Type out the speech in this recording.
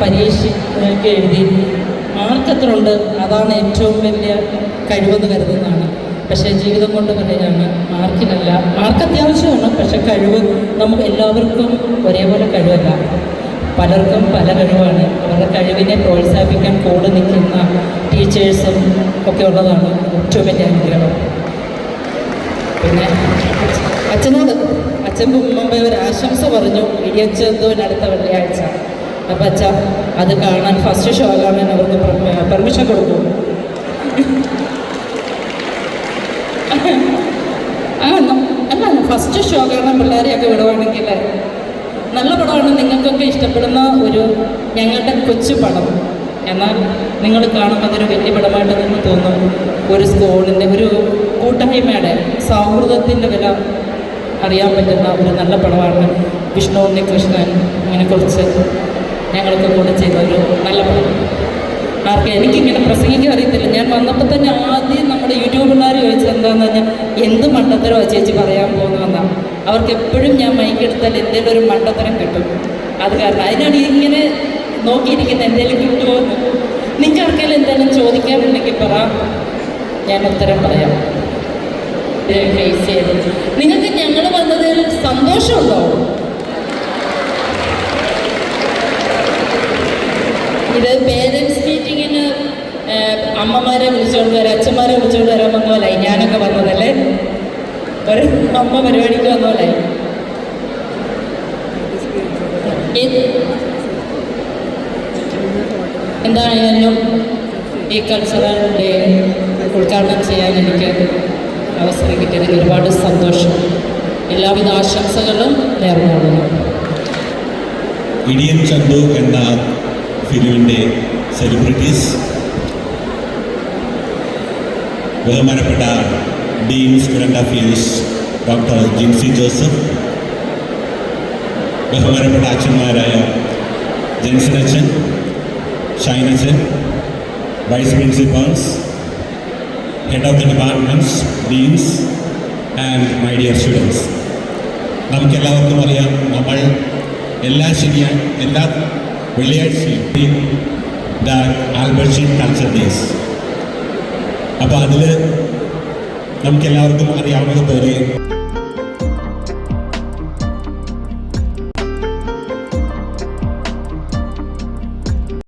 പരീക്ഷയ്ക്ക് എഴുതി മാർക്ക് അതാണ് ഏറ്റവും വലിയ കഴിവെന്ന് കരുതുന്നതാണ്. പക്ഷേ ജീവിതം കൊണ്ട് പറയുകയാണ് മാർക്കിനല്ല. മാർക്ക് അത്യാവശ്യമാണ് പക്ഷേ കഴിവ് നമുക്ക് എല്ലാവർക്കും ഒരേപോലെ കഴിവല്ല. പലർക്കും പല കഴിവാണ്. അവരുടെ കഴിവിനെ പ്രോത്സാഹിപ്പിക്കാൻ കൂടെ നിൽക്കുന്ന ടീച്ചേഴ്സും ഒക്കെ ഉള്ളതാണ് ഏറ്റവും വലിയ അനുഗ്രഹം. പിന്നെ അച്ഛനോട് അച്ഛൻ മുമ്പേ ഒരു ആശംസ പറഞ്ഞു ഇടിയച്ചെന്തോന് അടുത്ത വെള്ളിയാഴ്ച. അപ്പം അച്ഛ അത് കാണാൻ ഫസ്റ്റ് ഷോ കാണാൻ അവർക്ക് പെർമിഷൻ കൊടുക്കും അല്ല ഫസ്റ്റ് ഷോ കാണാൻ പിള്ളേരെയൊക്കെ വിടുവാണെങ്കിൽ നല്ല പടമാണ് നിങ്ങൾക്കൊക്കെ ഇഷ്ടപ്പെടുന്ന ഒരു ഞങ്ങളുടെ കൊച്ചു പടം. എന്നാൽ നിങ്ങൾ കാണുമ്പോൾ അതൊരു വലിയ പടമായിട്ട് നിങ്ങൾ തോന്നും. ഒരു സ്കൂളിന്റെ ഒരു കൂട്ടായ്മയുടെ സൗഹൃദത്തിന്റെ വില അറിയാൻ പറ്റുന്ന ഒരു നല്ല പടമാണ് വിഷ്ണു ഉണ്ണികൃഷ്ണൻ അങ്ങനെ കുറച്ച് ഞങ്ങൾക്ക് കൂടെ ചെയ്ത ഒരു നല്ല കാരണം എനിക്കിങ്ങനെ പ്രസംഗിക്കാൻ അറിയത്തില്ല. ഞാൻ വന്നപ്പോൾ തന്നെ ആദ്യം നമ്മുടെ യൂട്യൂബുകാർ ചോദിച്ചത് എന്താണെന്ന് പറഞ്ഞാൽ എന്ത് മണ്ടത്തരമോ ചേച്ചി പറയാൻ പോകുന്നതെന്നാണ് അവർക്ക് എപ്പോഴും ഞാൻ മൈക്കെടുത്താൽ എന്തെങ്കിലും ഒരു മണ്ടത്തരം കിട്ടും. അത് കാരണം അതിനാണ് ഇങ്ങനെ നോക്കിയിരിക്കുന്നത്. എന്തെങ്കിലും കിട്ടുമോ നിങ്ങൾക്ക് ആർക്കെങ്കിലും എന്തെങ്കിലും ചോദിക്കാനുണ്ടെങ്കിൽ പറ. ഞാൻ ഉത്തരം പറയാം. ഫേസ് ചെയ്ത് നിങ്ങൾക്ക് ഞങ്ങൾ വന്നതിൽ സന്തോഷമുണ്ടോ? ഇത് പേരൻസ് മീറ്റിങ്ങിന് അമ്മമാരെ വിളിച്ചുകൊണ്ട് വരാം അച്ഛന്മാരെ വിളിച്ചുകൊണ്ട് വരാൻ വന്ന പോലെ ഞാനൊക്കെ വന്നതല്ലേ? ഒരു അമ്മ പരിപാടിക്ക് വന്ന എന്തായാലും ഈ കൾച്ചറൽ ഡേ ഉദ്ഘാടനം ചെയ്യാൻ എനിക്ക് അവസരം കിട്ടിയതിൽ ഒരുപാട് സന്തോഷം. എല്ലാവിധ ആശംസകളും നേർന്നുകൊള്ളുന്നു. ഇടിയൻ ചന്തു എന്ന ഫിലിമിന്റെ സെലിബ്രിറ്റീസ് ബഹുമാനപ്പെട്ട dean student affairs doctor Jincy Joseph. ബഹുമാനപ്പെട്ട അച്ഛന്മാരായ ജെൻസൻ അച്ഛൻ ഷൈനച്ചൻ vice principals head of the departments deans and my dear students. നമുക്കെല്ലാവർക്കും അറിയാം നമ്മൾ എല്ലാ ശനിയാ എല്ലാ വെള്ളിയാഴ്ചയും ദ ആൽബർഷ്യൻ കൾച്ചർ ഡേയ്സ് അപ്പോൾ അതിൽ നമുക്കെല്ലാവർക്കും അറിയാവുന്നതുപോലെ